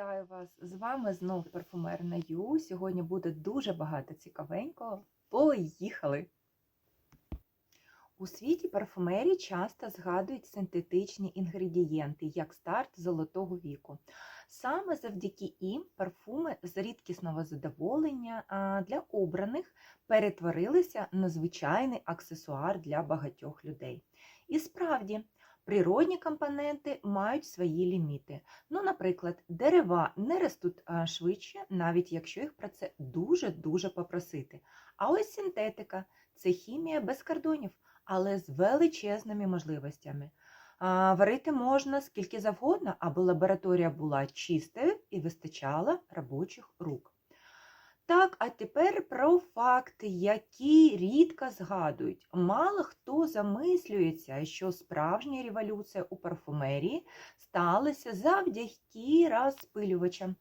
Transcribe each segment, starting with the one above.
Вітаю вас! З вами знов парфумерна Ю. Сьогодні буде дуже багато цікавенького. Поїхали! У світі парфумерії часто згадують синтетичні інгредієнти як старт золотого віку. Саме завдяки їм парфуми з рідкісного задоволення для обраних перетворилися на звичайний аксесуар для багатьох людей. І справді, природні компоненти мають свої ліміти. Ну, наприклад, дерева не ростуть швидше, навіть якщо їх про це дуже-дуже попросити. А ось синтетика це хімія без кордонів, але з величезними можливостями. Варити можна скільки завгодно, аби лабораторія була чистою і вистачало робочих рук. Так, а тепер про факти, які рідко згадують. Мало хто замислюється, що справжня революція у парфумерії сталася завдяки розпилювачам.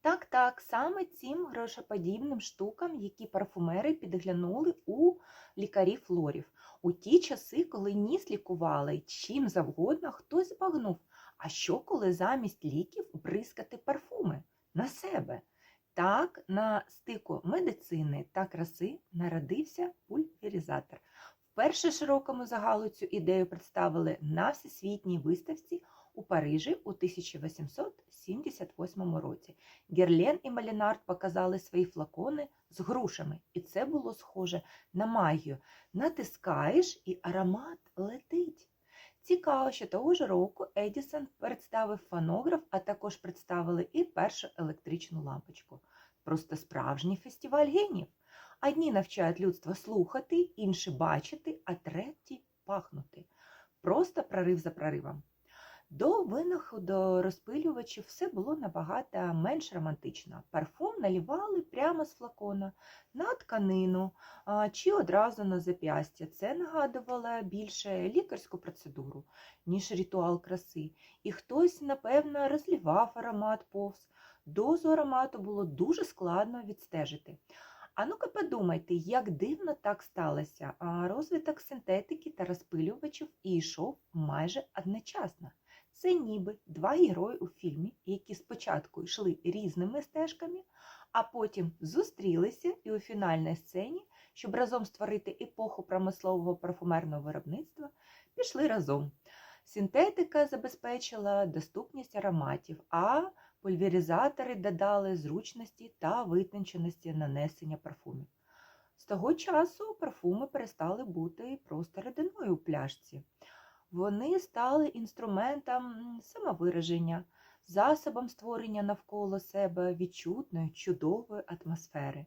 Так, так, саме цим грошоподібним штукам, які парфумери підглянули у лікарів флорів. У ті часи, коли ніс лікували чим завгодно, хтось збагнув. А що, коли замість ліків бризкати парфуми на себе? Так, на стику медицини та краси народився пульверізатор. Вперше широкому загалу цю ідею представили на всесвітній виставці у Парижі у 1878 році. Герлен і Малінард показали свої флакони з грушами, і це було схоже на магію. Натискаєш, і аромат летить. Цікаво, що того ж року Едісон представив фонограф, а також представили і першу електричну лампочку. Просто справжній фестиваль генів. Одні навчають людство слухати, інші бачити, а треті пахнути. Просто прорив за проривом. До винаходу розпилювачів все було набагато менш романтично. Парфум налівали прямо з флакона на тканину чи одразу на зап'ястя. Це нагадувало більше лікарську процедуру, ніж ритуал краси. І хтось, напевно, розлівав аромат повз. Дозу аромату було дуже складно відстежити. А ну-ка подумайте, як дивно так сталося. Розвиток синтетики та розпилювачів і йшов майже одночасно. Це ніби два герої у фільмі, які спочатку йшли різними стежками, а потім зустрілися і у фінальній сцені, щоб разом створити епоху промислового парфумерного виробництва, пішли разом. Синтетика забезпечила доступність ароматів, а пульверізатори додали зручності та витонченості нанесення парфумів. З того часу парфуми перестали бути просто рідиною у пляшці. Вони стали інструментом самовираження, засобом створення навколо себе відчутної, чудової атмосфери.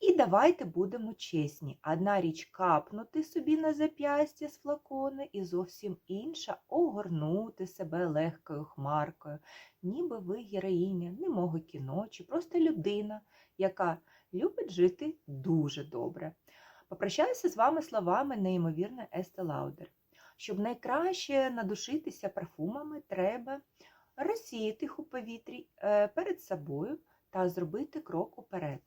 І давайте будемо чесні. Одна річ капнути собі на зап'ястя з флакони, і зовсім інша огорнути себе легкою хмаркою, ніби ви героїня немого кіно чи просто людина, яка любить жити дуже добре. Попрощаюся з вами словами неймовірної Есте Лаудер. Щоб найкраще надушитися парфумами, треба розсіяти їх у повітрі е, перед собою та зробити крок уперед.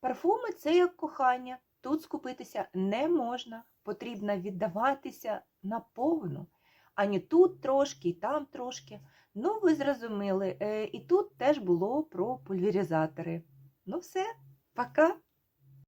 Парфуми це як кохання, тут скупитися не можна, потрібно віддаватися наповну, ані тут трошки, і там трошки. Ну, ви зрозуміли, е, і тут теж було про пульверізатори. Ну все, пока!